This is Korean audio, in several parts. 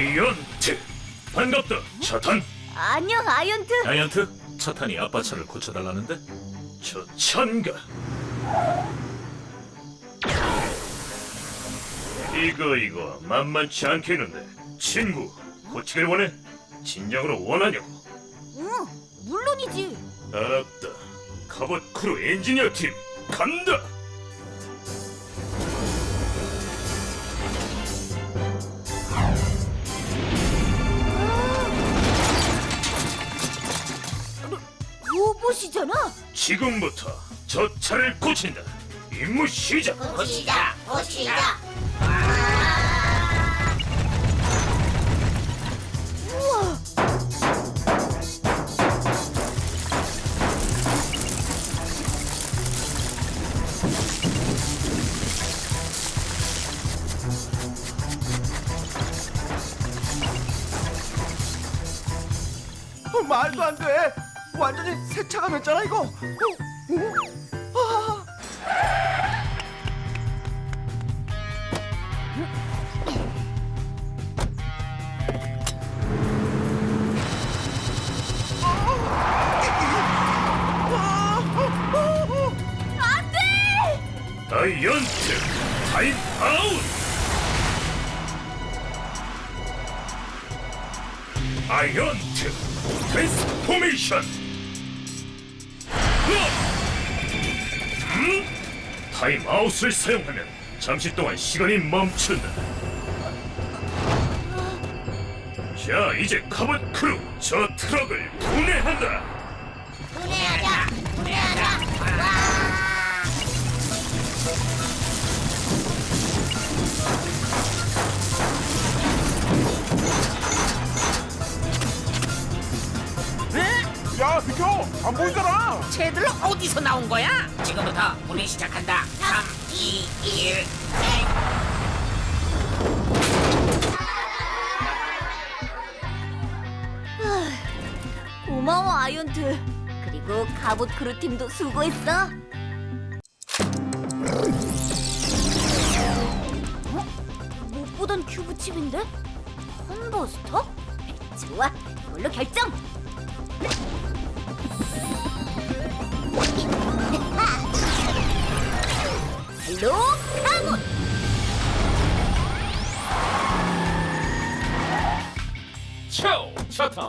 아이언트. 반갑다 차탄. 안녕 아이언트. 자이언트 차탄이 아빠 차를 고쳐달라는데? 저 찬가. 이거 이거 만만치 않겠는데. 친구 고치길 원해? 진정으로 원하냐고. 응, 물론이지. 알았다. 카봇 크루 엔지니어 팀 간다 지금부터 저 차를 고친다 임무 시작 보시자. 우와, 어, 말도 안 돼. 완전히 새 차가 됐잖아 이거. 어, 어? 아. 다이언트 타임 아웃 아이언트 트랜스포메이션 음? 타임 아웃을 사용하면 잠시 동안 시간이 멈춘다 자 이제 카봇 크루 저 트럭을 분해한다 야 비켜 안 보이잖아. 쟤들 어디서 나온 거야? 지금부터 우리 시작한다. 3, 2, 1, 고마워 아이언트. 그리고 갑옷 크루 팀도 수고했어. 어? 못 보던 큐브 칩인데? 컨버스터? 좋아, 이걸로 결정.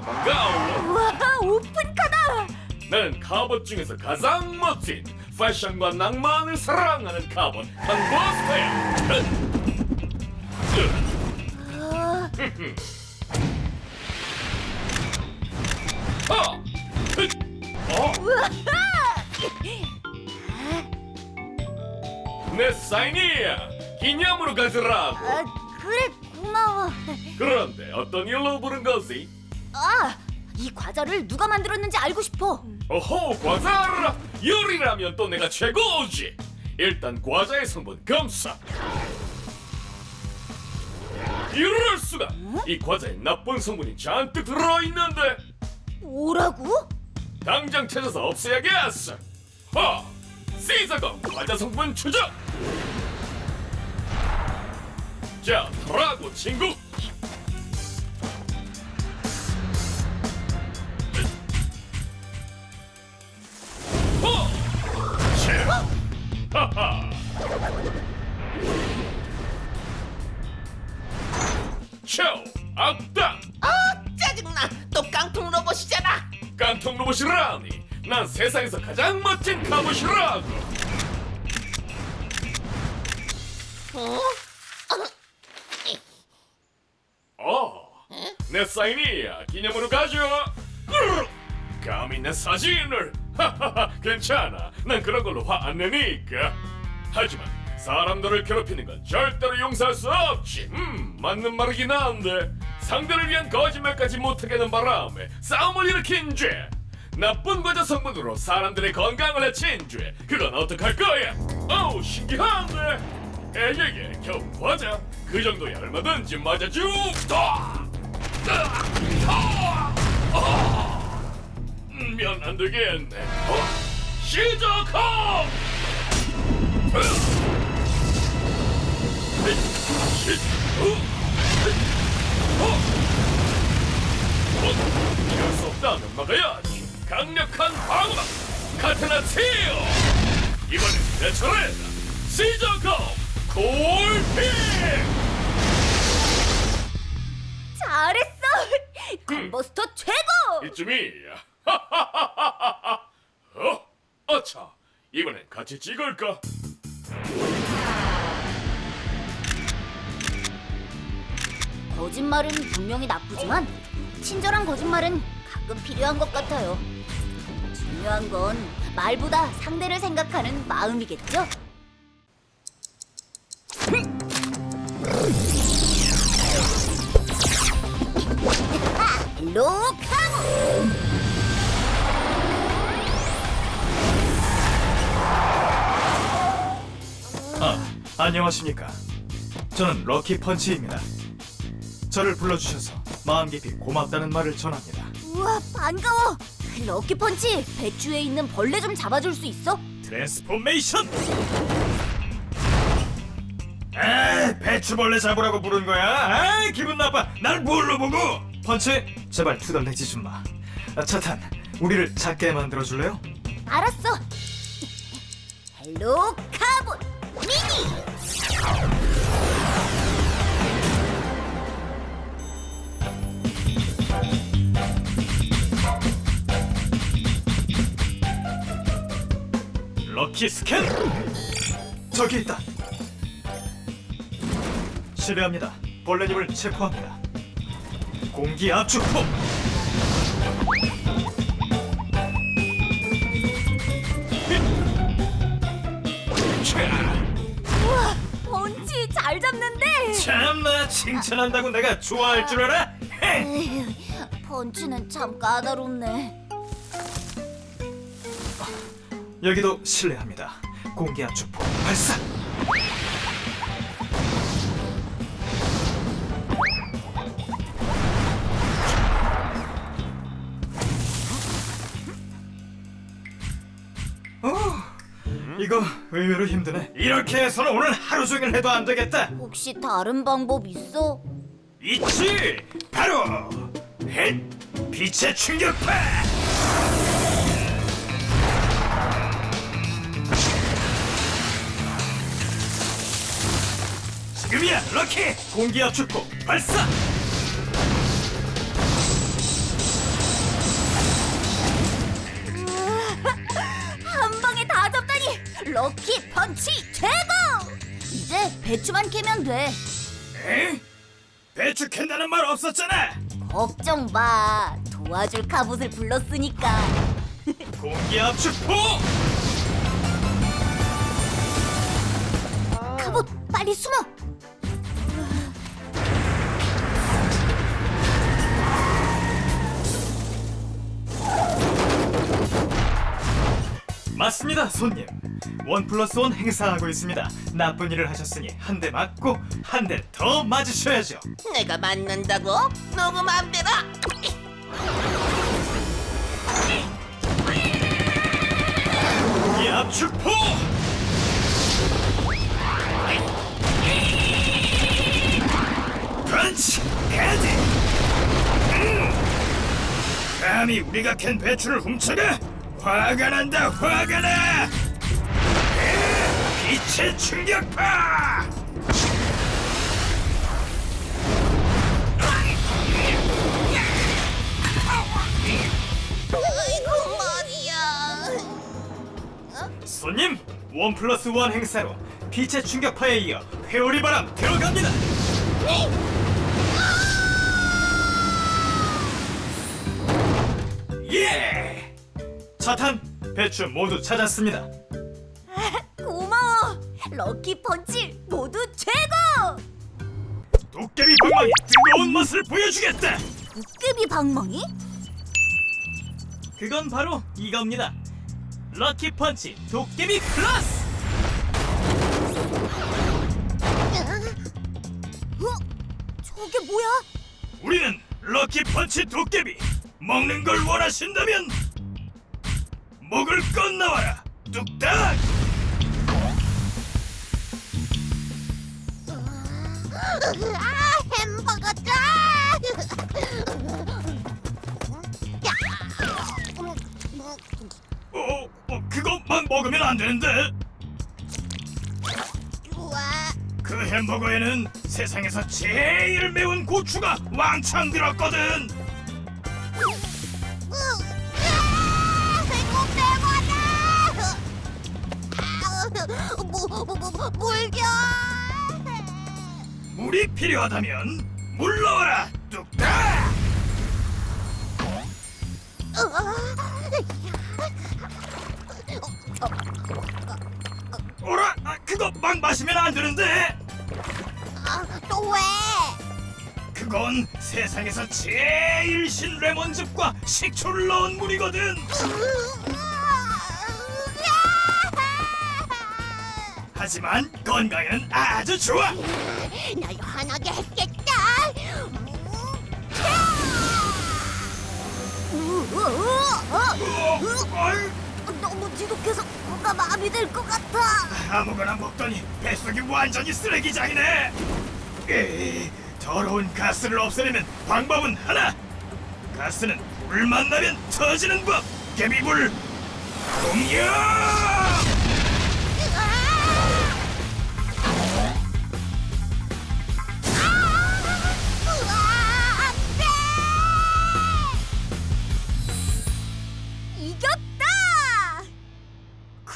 반가워 오픈카다. 나는 카봇 중에서 가장 멋진 패션과 낭만을 사랑하는 카봇 한버스터야 아, 내 사인이야 기념으로 가져라고. 아, 그래 고마워. 그런데 어떤 일로 부른 거지? 아, 이 과자를 누가 만들었는지 알고 싶어. 어호 과자라 요리라면 또 내가 최고지. 일단 과자의 성분 검사. 이럴 수가. 이 과자에 나쁜 성분이 잔뜩 들어있는데. 뭐라고? 당장 찾아서 없애야겠어. 하 시저검 과자 성분 추적 자 타라고 친구 호! 자, 하하 초 악당 아, 짜증나. 또 깡통 로봇이잖아. 깡통 로봇이라니 난 세상에서 가장 멋진 갑옷이라고 어? 어, 내 사인이야 기념으로 가져 으르르. 감히 내 사진을. 하하하 괜찮아. 난 그런 걸로 화 안 내니까. 하지만 사람들을 괴롭히는 건 절대로 용서할 수 없지. 음 맞는 말이긴 한데 상대를 위한 거짓말까지 못하게 하는 바람에 싸움을 일으킨 죄. 나쁜 과자 성분으로 사람들의 건강을 해친 죄. 그건 어떡할 거야? 어우 신기한데 에게게 겨우 과자 그 정도야 얼마든지 맞아주다 면안 되겠네 어? 시작함 시, 어? 어? 이럴 수 없다면 막아야지 강력한 방어막 카타나 티어 이번엔 내 차례다 시작하 오 골핑 잘했어. 건버스터 최고. 이쯤이야 어? 아차 이번엔 같이 찍을까? 거짓말은 분명히 나쁘지만 친절한 거짓말은 가끔 필요한 것 같아요. 중요한 건 말보다 상대를 생각하는 마음이겠죠? 안녕하십니까. 저는 럭키 펀치입니다. 저를 불러주셔서 마음 깊이 고맙다는 말을 전합니다. 우와 반가워! 럭키 펀치 배추에 있는 벌레 좀 잡아줄 수 있어? 트랜스포메이션! 에 배추벌레 잡으라고 부른 거야? 아 기분 나빠. 날 뭘로 보고? 펀치 제발 투덜대지 좀 마. 아, 차탄 우리를 작게 만들어 줄래요? 알았어. 헬로 카본. 럭키 스캔! 저기 있다. 실례합니다. 벌레님을 체포합니다. 공기 압축포. 참나 칭찬한다고 내가 좋아할 줄 알아? 헤! 에휴, 펀치는 참 까다롭네. 여기도 실례합니다. 공기 압축포 발사. 이거 의외로 힘드네. 이렇게 해서는 오늘 하루 종일 해도 안 되겠다. 혹시 다른 방법 있어? 있지. 바로 헷 빛의 충격파. 지금이야, 럭키! 공기 압축포 발사! 럭키 펀치 최고! 이제 배추만 캐면 돼. 에? 배추 캔다는 말 없었잖아. 걱정 마. 도와줄 카봇을 불렀으니까. 공기 압축 포! 카봇 빨리 숨어. 맞습니다, 손님. 원 플러스 원 행사하고 있습니다. 나쁜 일을 하셨으니 한 대 맞고 한 대 더 맞으셔야죠. 내가 맞는다고? 너무 맘대로 이 압축포! 펀치! 헤드! 음! 감히 우리가 캔 배추를 훔쳐가? 화가 난다, 화가 나! 에, 빛의 충격파! 아이고 머리야. 손님, 원 플러스 원 행사로 빛의 충격파에 이어 회오리 바람 들어갑니다. 예! 차탄, 배추 모두 찾았습니다. 고마워. 럭키 펀치 모두 최고. 도깨비 방망이 뜨거운 맛을 보여주겠다. 도깨비 방망이? 그건 바로 이겁니다. 럭키 펀치 도깨비 플러스. 어? 저게 뭐야? 우리는 럭키 펀치 도깨비. 먹는 걸 원하신다면 먹을 것 나와라. 뚝딱. 아 햄버거 짱. 어, 어 그것만 먹으면 안 되는데. 우와. 그 햄버거에는 세상에서 제일 매운 고추가 왕창 들었거든. 물겨! 물이 필요하다면 물 넣어라. 뚝딱. 어라, 아, 그거 막 마시면 안 되는데. 또 왜? 그건 세상에서 제일 신 레몬즙과 식초를 넣은 물이거든. 하지만 건강에는 아주 좋아. 날 화나게 했겠다. 어, 어이, 너무 지독해서 코가 마비 될것 같아. 아무거나 먹더니 뱃속이 완전히 쓰레기장이네. 에이, 더러운 가스를 없애려면 방법은 하나. 가스는 물 만나면 터지는 법. 개미불 공격!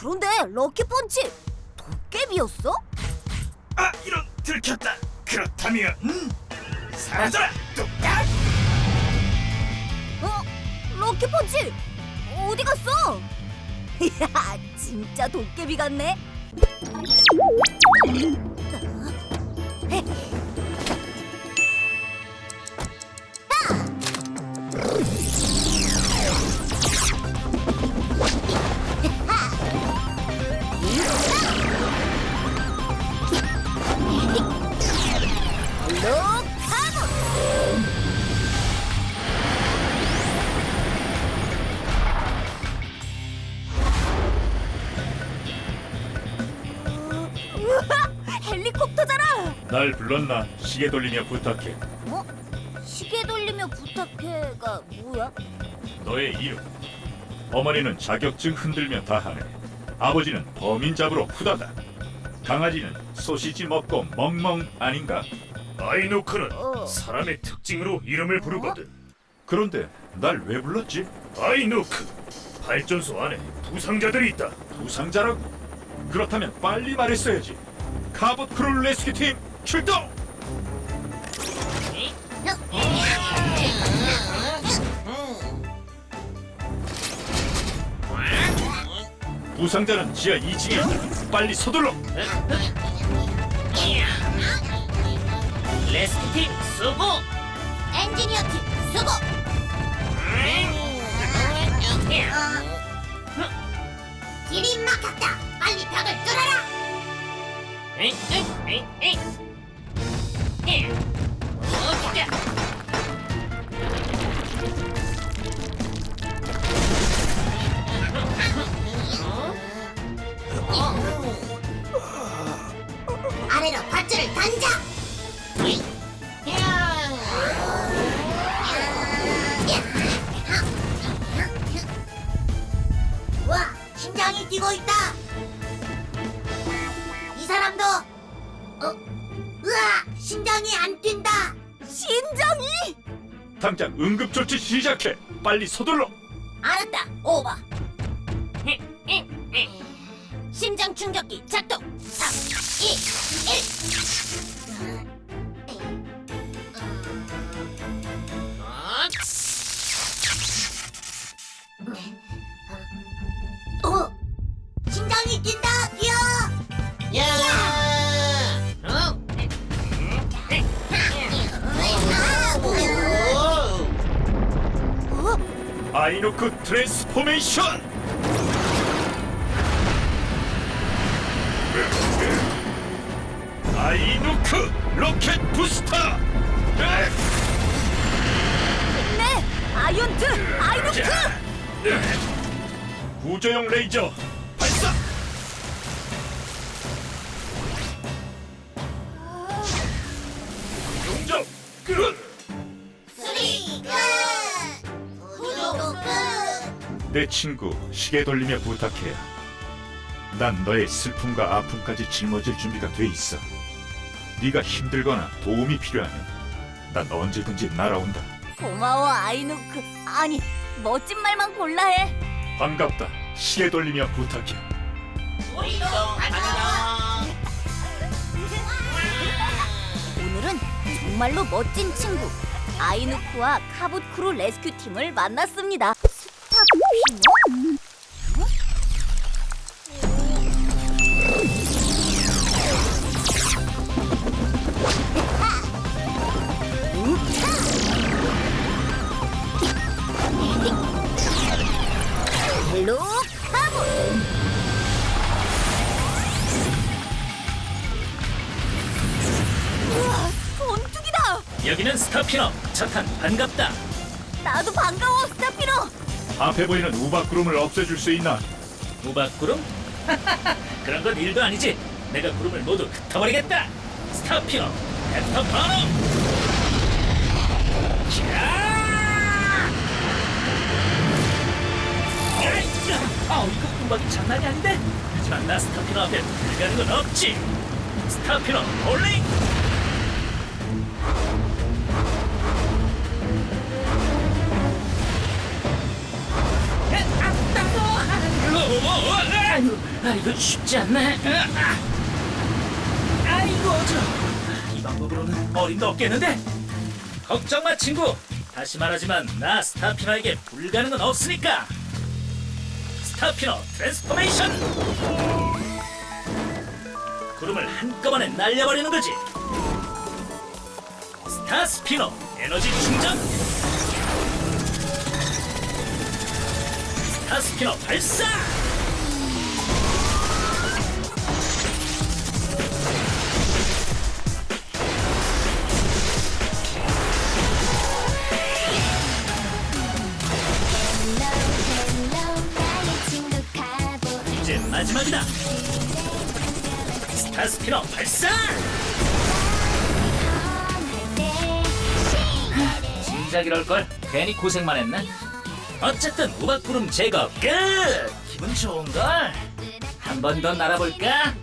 그런데 럭키 펀치 도깨비였어? 아, 이런 들켰다. 그렇다면 음, 사라져라. 뚝딱. 어? 럭키 펀치 어디 갔어? 야, 진짜 도깨비 같네. 룩 우와, 헬리콥터잖아. 날 불렀나 시계 돌리며 부탁해 어? 시계 돌리며 부탁해가 뭐야? 너의 이름 어머니는 자격증 흔들며 다 하네 아버지는 범인 잡으러 후다다 강아지는 소시지 먹고 멍멍 아닌가 아이노크는 어. 사람의 특징으로 이름을 부르거든. 그런데 날 왜 불렀지? 아이노크 발전소 안에 부상자들이 있다 부상자라고? 그렇다면 빨리 말했어야지 카봇 크롤 레스큐 팀 출동! 부상자는 지하 2층에 있다 빨리 서둘러 레스키팀 수고. 엔지니어 팀 수고. 길이 막혔다. 빨리 벽을 뚫어라. 에이, 에이, 에이, 에이. 예. 어, 시작해 빨리 서둘러 알았다, 오바. 심장 충격기 작동. 3, 2, 1. 아이노크 트랜스포메이션 아이노크 로켓 부스터 에! 네, 아이언트, 아이노크. 자, 네. 구조용 레이저 내 친구 시계 돌리며 부탁해. 난 너의 슬픔과 아픔까지 짊어질 준비가 돼 있어. 네가 힘들거나 도움이 필요하면 난 언제든지 날아온다. 고마워 아이누크. 아니 멋진 말만 골라 해. 반갑다. 시계 돌리며 부탁해. 우리도 안녕. 오늘은 정말로 멋진 친구 아이누크와 카봇크루 레스큐 팀을 만났습니다. 헬로! 우와! 여기는 스타피너 차탄 반갑다 나도 반가워, 스타피노! 앞에 보이는 우박구름을 없애줄 수 있나? 우박구름? 그런 건 일도 아니지. 내가 구름을 모두 흩어버리겠다. 스타피너 헥터 바로! 아 이거 음악이 장난이 아닌데? 하지만 나 스타피너 앞에 불가는 건 없지. 스타피너 홀링 아이고, 아, 이거 쉽지 않네. 아이고 어지러. 이 방법으로는 어림도 없겠는데. 걱정 마 친구. 다시 말하지만 나 스타피너에게 불가능은 없으니까. 스타피너 트랜스포메이션. 구름을 한꺼번에 날려버리는 거지. 스타 스피너 에너지 충전. 스타 스피너 발사. 마지막이다. 스타 스피너 발사! 진작 이럴 걸 괜히 고생만 했네. 어쨌든 우박 구름 제거 끝. 기분 좋은 걸. 한 번 더 날아볼까?